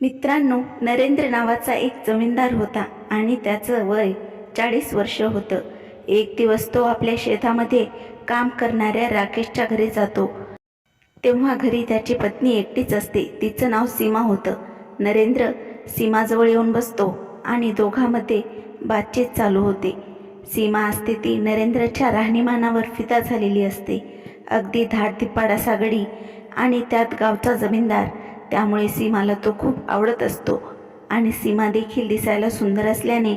मित्रांनो नरेंद्र नावाचा एक जमीनदार होता आणि त्याचं वय चाळीस वर्ष होतं. एक दिवस तो आपल्या शेतामध्ये काम करणाऱ्या राकेशच्या घरी जातो. तेव्हा घरी त्याची पत्नी एकटीच असते. तिचं नाव सीमा होतं. नरेंद्र सीमाजवळ येऊन बसतो आणि दोघांमध्ये बातचीत चालू होते. सीमा असते ती नरेंद्रच्या राहणीमानावर फिदा झालेली असते. अगदी धाडधिप्पाड असा गडी आणि त्यात गावचा जमीनदार त्यामुळे सीमाला तो खूप आवडत असतो. आणि सीमा देखील दिसायला सुंदर असल्याने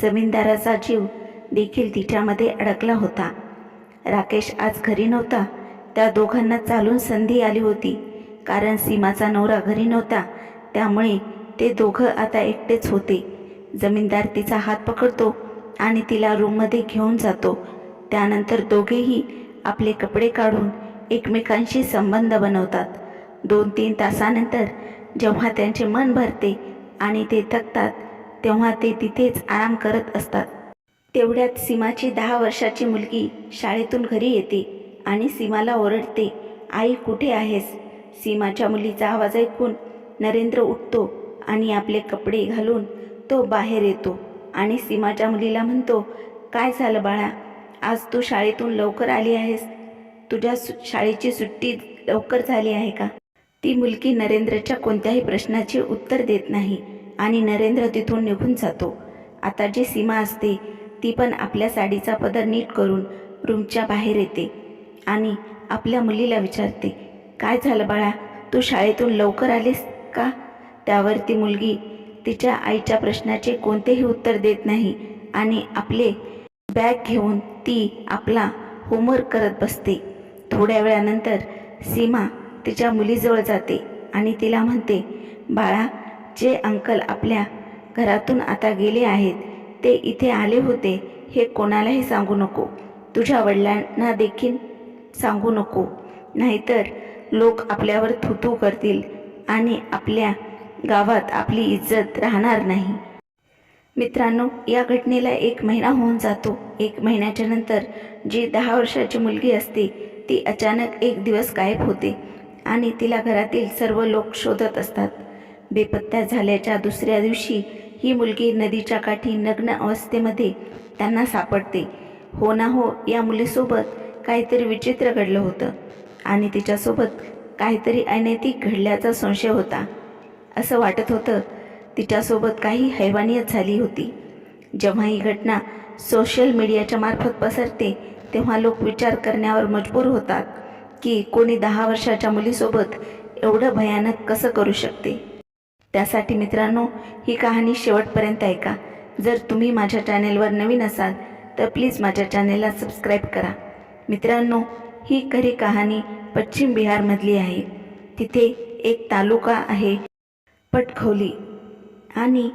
जमीनदाराचा जीव देखील तिच्यामध्ये अडकला होता. राकेश आज घरी नव्हता. त्या दोघांना चालून संधी आली होती. कारण सीमाचा नवरा घरी नव्हता. त्यामुळे ते दोघं आता एकटेच होते. जमीनदार तिचा हात पकडतो आणि तिला रूममध्ये घेऊन जातो. त्यानंतर दोघेही आपले कपडे काढून एकमेकांशी संबंध बनवतात. दोन तीन तासानंतर जेव्हा त्यांचे मन भरते आणि ते थकतात तेव्हा ते तिथेच आराम करत असतात. तेवढ्यात सीमाची दहा वर्षाची मुलगी शाळेतून घरी येते आणि सीमाला ओरडते आई कुठे आहेस सीमाच्या मुलीचा आवाज ऐकून नरेंद्र उठतो आणि आपले कपडे घालून तो बाहेर येतो आणि सीमाच्या मुलीला म्हणतो काय झालं बाळा? आज तू शाळेतून लवकर आली आहेस. तुझ्या सु शाळेची सुट्टी लवकर झाली आहे का? ती मुलगी नरेंद्रच्या कोणत्याही प्रश्नाचे उत्तर देत नाही आणि नरेंद्र तिथून निघून जातो. आता जी सीमा असते ती पण आपल्या साडीचा पदर नीट करून रूमच्या बाहेर येते आणि आपल्या मुलीला विचारते काय झालं बाळा? तू शाळेतून लवकर आलीस का? त्यावर ती मुलगी तिच्या आईच्या प्रश्नाचे कोणतेही उत्तर देत नाही आणि आपले बॅग घेऊन ती आपला होमवर्क करत बसते. थोड्या वेळानंतर सीमा तिच्या मुलीजवळ जाते आणि तिला म्हणते बाळा जे अंकल आपल्या घरातून आता गेले आहेत ते इथे आले होते हे कोणालाही सांगू नको. तुझ्या वडिलांना देखील सांगू नको. नाहीतर लोक आपल्यावर थुतू करतील आणि आपल्या गावात आपली इज्जत राहणार नाही. मित्रांनो या घटनेला एक महिना होऊन जातो. एक महिन्याच्या नंतर जी दहा वर्षाची मुलगी असते ती अचानक एक दिवस गायब होते. आणि तिला घरातील सर्व लोक शोधत असतात. बेपत्ता झाल्याच्या दुसऱ्या दिवशी ही मुलगी नदीच्या काठी नग्न अवस्थेमध्ये त्यांना सापडते. हो ना हो या मुलीसोबत काहीतरी विचित्र घडलं होतं आणि तिच्यासोबत काहीतरी अनैतिक घडल्याचा संशय होता. असं वाटत होतं तिच्यासोबत काही हैवानियत झाली होती. जेव्हा ही घटना सोशल मीडियाच्या मार्फत पसरते तेव्हा लोक विचार करण्यावर मजबूर होतात. की कोणी दहा वर्षाच्या मुलीसोबत एवढं भयानक कसं करू शकते? त्यासाठी मित्रांनो ही कहाणी शेवटपर्यंत ऐका. जर तुम्ही माझ्या चॅनेलवर नवीन असाल तर प्लीज माझ्या चॅनेलला सबस्क्राईब करा. मित्रांनो ही खरी कहाणी पश्चिम बिहारमधली आहे. तिथे एक तालुका आहे पटखोली आणि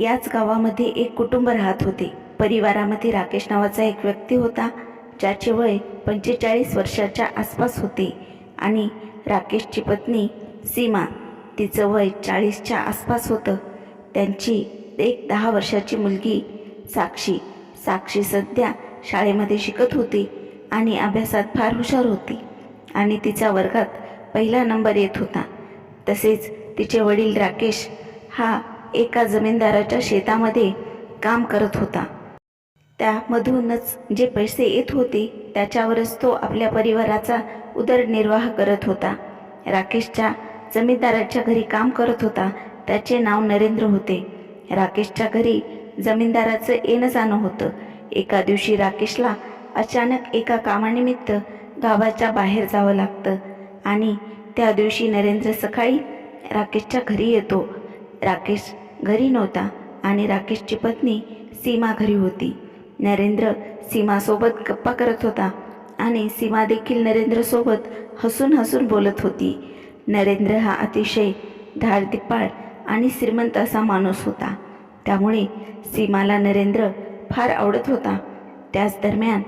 याच गावामध्ये एक कुटुंब राहत होते. परिवारामध्ये राकेश नावाचा एक व्यक्ती होता. ज्याचे वय पंचेचाळीस वर्षाच्या आसपास होते आणि राकेशची पत्नी सीमा तिचं वय चाळीसच्या आसपास होतं. त्यांची एक दहा वर्षाची मुलगी साक्षी. साक्षी सध्या शाळेमध्ये शिकत होती आणि अभ्यासात फार हुशार होती आणि तिचा वर्गात पहिला नंबर येत होता. तसेच तिचे वडील राकेश हा एका जमीनदाराच्या शेतामध्ये काम करत होता. त्यामधूनच जे पैसे येत होते त्याच्यावरच तो आपल्या परिवाराचा उदरनिर्वाह करत होता. राकेशच्या जमीनदाराच्या घरी काम करत होता त्याचे नाव नरेंद्र होते. राकेशच्या घरी जमीनदाराचं येणं जाणं होतं. एका दिवशी राकेशला अचानक एका कामानिमित्त गावाच्या बाहेर जावं लागतं आणि त्या दिवशी नरेंद्र सकाळी राकेशच्या घरी येतो. राकेश घरी नव्हता आणि राकेशची पत्नी सीमा घरी होती. नरेंद्र सीमासोबत गप्पा करत होता आणि सीमा देखील नरेंद्रसोबत हसून हसून बोलत होती. नरेंद्र हा अतिशय धाडदिप्पाळ आणि श्रीमंत असा माणूस होता. त्यामुळे सीमाला नरेंद्र फार आवडत होता. त्याच दरम्यान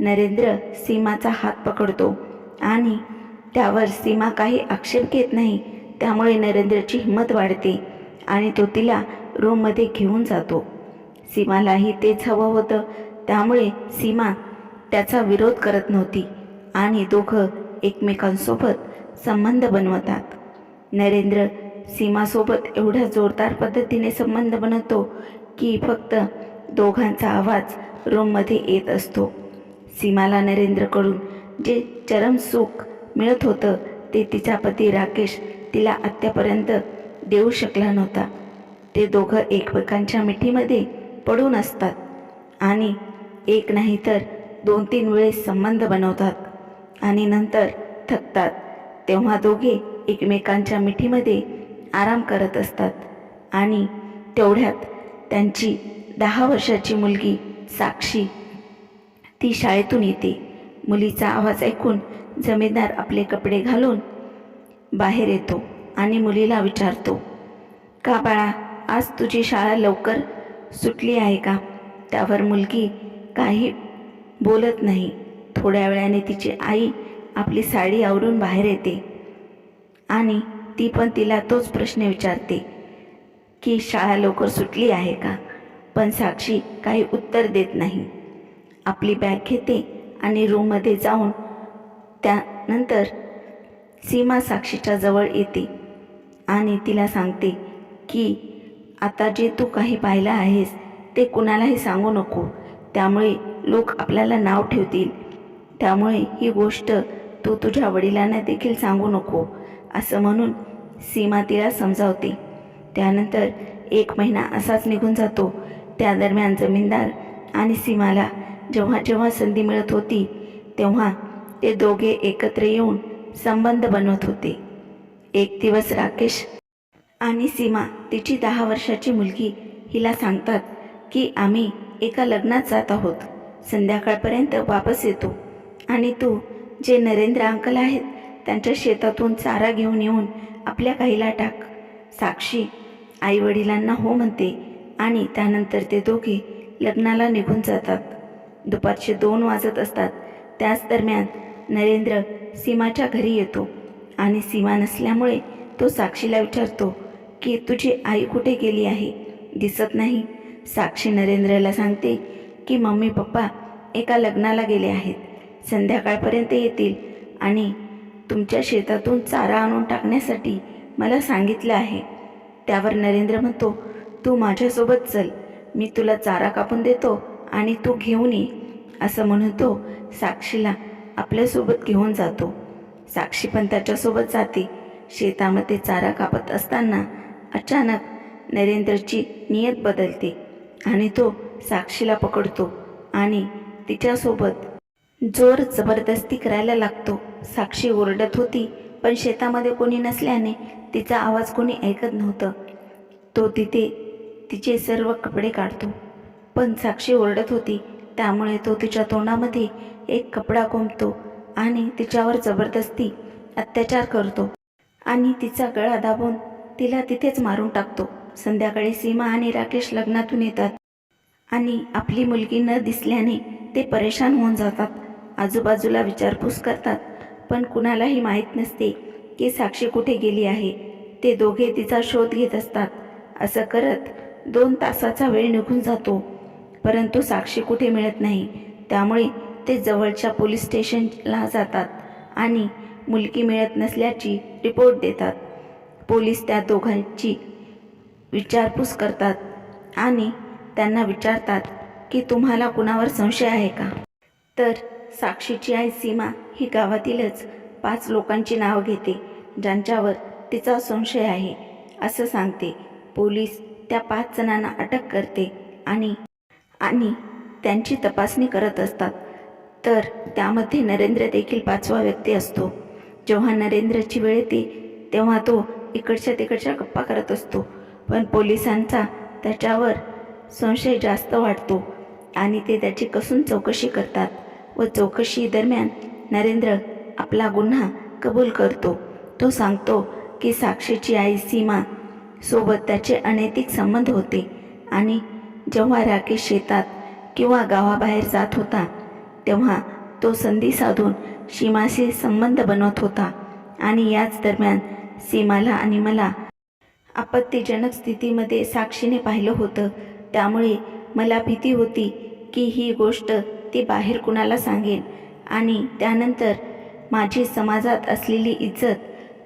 नरेंद्र सीमाचा हात पकडतो आणि त्यावर सीमा काही आक्षेप घेत नाही. त्यामुळे नरेंद्रची हिंमत वाढते आणि तो तिला रूममध्ये घेऊन जातो. सीमालाही तेच हवं होतं. त्यामुळे सीमा त्याचा विरोध करत नव्हती आणि दोघं एकमेकांसोबत संबंध बनवतात. नरेंद्र सीमासोबत एवढ्या जोरदार पद्धतीने संबंध बनवतो की फक्त दोघांचा आवाज रूममध्ये येत असतो. सीमाला नरेंद्रकडून जे चरम सुख मिळत होतं ते तिचा पती राकेश तिला आत्तापर्यंत देऊ शकला नव्हता. ते दोघं एकमेकांच्या मिठीमध्ये पडून असतात. आणि एक नाही तर दोन तीन वेळेस संबंध बनवतात आणि नंतर थकतात. तेव्हा दोघे एकमेकांच्या मिठीमध्ये आराम करत असतात आणि तेवढ्यात त्यांची दहा वर्षाची मुलगी साक्षी ती शाळेतून येते. मुलीचा आवाज ऐकून जमीनदार आपले कपडे घालून बाहेर येतो आणि मुलीला विचारतो का बाळा आज तुझी शाळा लवकर सुटली आहे का? त्यावर मुलगी काही बोलत नाही. थोड्या वेळाने तिची आई आपली साडी आवरून बाहेर येते आणि ती पण तिला तोच प्रश्न विचारते की शाळा लवकर सुटली आहे का? पण साक्षी काही उत्तर देत नाही. आपली बॅग घेते आणि रूममध्ये जाऊन त्यानंतर सीमा साक्षीच्या जवळ येते आणि तिला सांगते की आता जे तू काही पाहिलं आहेस ते कुणालाही सांगू नको. त्यामुळे लोक आपल्याला नाव ठेवतील. त्यामुळे ही गोष्ट तू तुझ्या वडिलांना देखील सांगू नको असं म्हणून सीमा तिला समजावते. त्यानंतर एक महिना असाच निघून जातो. त्या दरम्यान जमीनदार आणि सीमाला जेव्हा जेव्हा संधी मिळत होती तेव्हा ते दोघे एकत्र येऊन संबंध बनवत होते. एक दिवस राकेश आणि सीमा तिची दहा वर्षाची मुलगी हिला सांगतात की आम्ही एका लग्नात जात आहोत. संध्याकाळपर्यंत वापस येतो. आणि तू जे नरेंद्र अंकल आहेत त्यांच्या शेतातून चारा घेऊन येऊन आपल्या गाईला टाक. साक्षी आई वडिलांना हो म्हणते आणि त्यानंतर ते दोघे लग्नाला निघून जातात. दुपारचे दोन वाजत असतात. त्याच दरम्यान नरेंद्र सीमाच्या घरी येतो आणि सीमा नसल्यामुळे तो साक्षीला विचारतो की तुझी आई कुठे गेली आहे? दिसत नाही. साक्षी नरेंद्रला सांगते की मम्मी पप्पा एका लग्नाला गेले आहेत. संध्याकाळपर्यंत येतील आणि तुमच्या शेतातून चारा आणून टाकण्यासाठी मला सांगितलं आहे. त्यावर नरेंद्र म्हणतो तू माझ्यासोबत चल. मी तुला चारा कापून देतो आणि तू घेऊन ये असं म्हणून तो साक्षीला. आपल्यासोबत घेऊन जातो. साक्षी पण त्याच्यासोबत जाते. शेतामध्ये चारा कापत असताना अचानक नरेंद्रची नियत बदलते आणि तो साक्षीला पकडतो आणि तिच्यासोबत जोर जबरदस्ती करायला लागतो. साक्षी ओरडत होती पण शेतामध्ये कोणी नसल्याने तिचा आवाज कोणी ऐकत नव्हतं. तो तिथे तिचे सर्व कपडे काढतो. पण साक्षी ओरडत होती त्यामुळे तो तिच्या तोंडामध्ये एक कपडा कोंबतो आणि तिच्यावर जबरदस्ती अत्याचार करतो आणि तिचा गळा दाबून तिला तिथेच मारून टाकतो. संध्याकाळी सीमा आणि राकेश लग्नातून येतात. आणि आपली मुलगी न दिसल्याने ते परेशान होऊन जातात. आजूबाजूला विचारपूस करतात. पण कुणालाही माहीत नसते की साक्षी कुठे गेली आहे. ते दोघे तिचा शोध घेत असतात. असं करत दोन तासाचा वेळ निघून जातो. परंतु साक्षी कुठे मिळत नाही. त्यामुळे ते जवळच्या पोलीस स्टेशनला जातात आणि मुलगी मिळत नसल्याची रिपोर्ट देतात. पोलीस त्या दोघांची विचारपूस करतात आणि त्यांना विचारतात की तुम्हाला कुणावर संशय आहे का? तर साक्षीची आई सीमा ही गावातीलच पाच लोकांची नाव घेते ज्यांच्यावर तिचा संशय आहे असं सांगते. पोलीस त्या पाच जणांना अटक करते आणि आणि त्यांची तपासणी करत असतात. तर त्यामध्ये नरेंद्र देखील पाचवा व्यक्ती असतो. जेव्हा नरेंद्रची वेळ येते तेव्हा तो इकडच्या तिकडच्या गप्पा करत असतो. पण पोलिसांचा त्याच्यावर संशय जास्त वाटतो आणि ते त्याची कसून चौकशी करतात व चौकशी दरम्यान नरेंद्र आपला गुन्हा कबूल करतो. तो सांगतो की साक्षीची आई सीमा सोबत त्याचे अनैतिक संबंध होते आणि जेव्हा राकेश शेतात किंवा गावाबाहेर जात होता तेव्हा तो संधी साधून सीमाशी संबंध बनवत होता आणि याच दरम्यान सीमाला आणि मला आपत्तीजनक स्थितीमध्ये साक्षीने पाहिलं होतं. त्यामुळे मला भीती होती की ही गोष्ट ती बाहेर कुणाला सांगेन. आणि त्यानंतर माझी समाजात असलेली इज्जत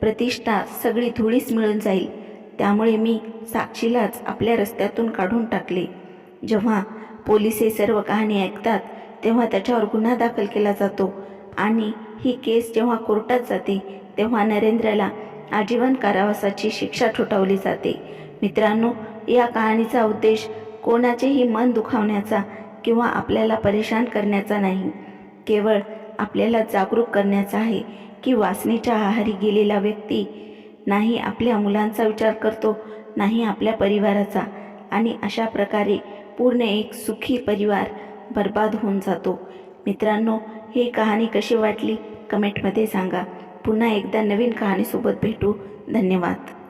प्रतिष्ठा सगळी धुळीस मिळून जाईल. त्यामुळे मी साक्षीलाच आपल्या रस्त्यातून काढून टाकले. जेव्हा पोलीस हे सर्व कहाणी ऐकतात तेव्हा त्याच्यावर गुन्हा दाखल केला जातो. आणि ही केस जेव्हा कोर्टात जाते तेव्हा नरेंद्रला आजीवन कारावासाची शिक्षा ठोठावली जाते. मित्रांनो या कहाणीचा उद्देश कोणाचेही मन दुखावण्याचा किंवा आपल्याला परेशान करण्याचा नाही. केवळ आपल्याला जागरूक करण्याचा आहे की वासनेच्या आहारी गेलेला व्यक्ती नाही आपल्या मुलांचा विचार करतो नाही आपल्या परिवाराचा आणि अशा प्रकारे पूर्ण एक सुखी परिवार बर्बाद होऊन जातो. मित्रांनो ही कहाणी कशी वाटली? कमेंटमध्ये सांगा. पुन्हा एकदा नवीन कहाणीसोबत भेटू. धन्यवाद.